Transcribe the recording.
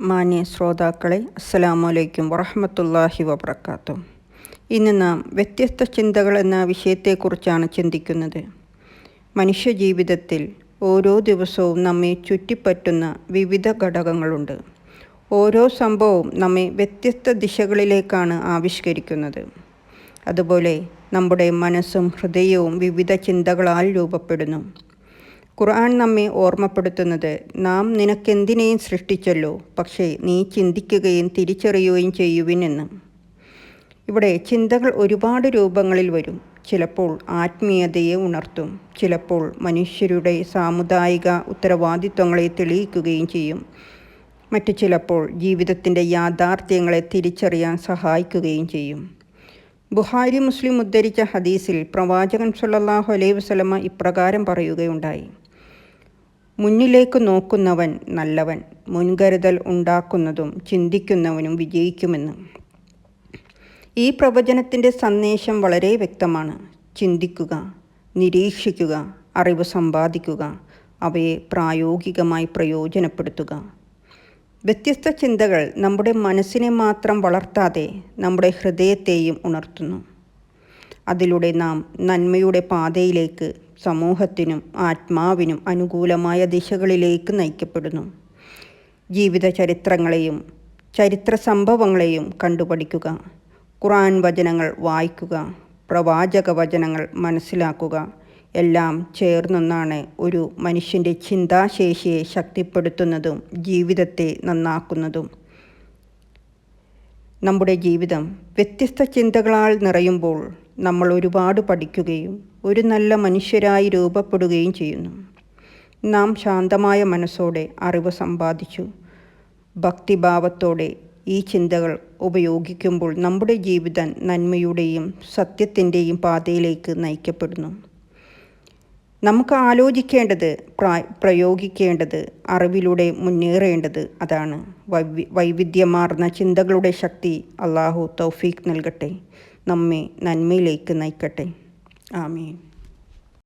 മാന്യ ശ്രോതാക്കളെ അസ്സലാമലൈക്കും വറഹമത്തല്ലാഹി വബർക്കാത്തു ഇന്ന് നാം വ്യത്യസ്ത ചിന്തകൾ എന്ന വിഷയത്തെക്കുറിച്ചാണ് ചിന്തിക്കുന്നത്. മനുഷ്യജീവിതത്തിൽ ഓരോ ദിവസവും നമ്മെ ചുറ്റിപ്പറ്റുന്ന വിവിധ ഘടകങ്ങളുണ്ട്. ഓരോ സംഭവവും നമ്മെ വ്യത്യസ്ത ദിശകളിലേക്കാണ് ആവിഷ്കരിക്കുന്നത്. അതുപോലെ നമ്മുടെ മനസ്സും ഹൃദയവും വിവിധ ചിന്തകളാൽ രൂപപ്പെടുന്നു. ഖുർആൻ നമ്മെ ഓർമ്മപ്പെടുത്തുന്നത്. നാം നിനക്കെന്തിനേയും സൃഷ്ടിച്ചല്ലോ. പക്ഷേ നീ ചിന്തിക്കുകയും തിരിച്ചറിയുകയും ചെയ്യുവിനെന്ന്. ഇവിടെ ചിന്തകൾ ഒരുപാട് രൂപങ്ങളിൽ വരും. ചിലപ്പോൾ ആത്മീയതയെ ഉണർത്തും. ചിലപ്പോൾ മനുഷ്യരുടെ സാമുദായിക ഉത്തരവാദിത്വങ്ങളെ തെളിയിക്കുകയും ചെയ്യും. മറ്റു ചിലപ്പോൾ ജീവിതത്തിന്റെ യാഥാർത്ഥ്യങ്ങളെ തിരിച്ചറിയാൻ സഹായിക്കുകയും ചെയ്യും. ബുഹാരി മുസ്ലിം ഉദ്ധരിച്ച ഹദീസിൽ പ്രവാചകൻ സല്ലല്ലാഹു അലൈഹി വസല്ലമ ഇപ്രകാരം പറയുകയുണ്ടായി. മുന്നിലേക്ക് നോക്കുന്നവൻ നല്ലവൻ മുൻകരുതൽ ഉണ്ടാക്കുന്നതും ചിന്തിക്കുന്നവനും വിജയിക്കുമെന്ന്. ഈ പ്രവചനത്തിന്റെ സന്ദേശം വളരെ വ്യക്തമാണ്. ചിന്തിക്കുക നിരീക്ഷിക്കുക അറിവ് സമ്പാദിക്കുക അവയെ പ്രായോഗികമായി പ്രയോജനപ്പെടുത്തുക. വ്യത്യസ്ത ചിന്തകൾ നമ്മുടെ മനസ്സിനെ മാത്രം വളർത്താതെ നമ്മുടെ ഹൃദയത്തെയും ഉണർത്തുന്നു. അതിലൂടെ നാം നന്മയുടെ പാതയിലേക്ക് സമൂഹത്തിനും ആത്മാവിനും അനുകൂലമായ ദിശകളിലേക്ക് നയിക്കപ്പെടുന്നു. ജീവിത ചരിത്രങ്ങളെയും ചരിത്ര സംഭവങ്ങളെയും കണ്ടുപഠിക്കുക. ഖുറാൻ വചനങ്ങൾ വായിക്കുക. പ്രവാചക വചനങ്ങൾ മനസ്സിലാക്കുക. എല്ലാം ചേർന്നൊന്നാണ് ഒരു മനുഷ്യന്റെ ചിന്താശേഷിയെ ശക്തിപ്പെടുത്തുന്നതും ജീവിതത്തെ നന്നാക്കുന്നതും. നമ്മുടെ ജീവിതം വ്യത്യസ്ത ചിന്തകളാൽ നിറയുമ്പോൾ നമ്മൾ ഒരുപാട് പഠിക്കുകയും ഒരു നല്ല മനുഷ്യരായി രൂപപ്പെടുകയും ചെയ്യുന്നു. നാം ശാന്തമായ മനസ്സോടെ അറിവ് സമ്പാദിച്ചു. ഭക്തിഭാവത്തോടെ ഈ ചിന്തകൾ ഉപയോഗിക്കുമ്പോൾ നമ്മുടെ ജീവിതം നന്മയുടെയും സത്യത്തിന്റെയും പാതയിലേക്ക് നയിക്കപ്പെടുന്നു. നമുക്ക് ആലോചിക്കേണ്ടത് പ്രയോഗിക്കേണ്ടത് അറിവിലൂടെ മുന്നേറേണ്ടത് അതാണ്. വൈവി വൈവിധ്യമാർന്ന ചിന്തകളുടെ ശക്തി അള്ളാഹു തൗഫീഖ് നൽകട്ടെ. നമ്മെ നന്മയിലേക്ക് നയിക്കട്ടെ. ആമീൻ.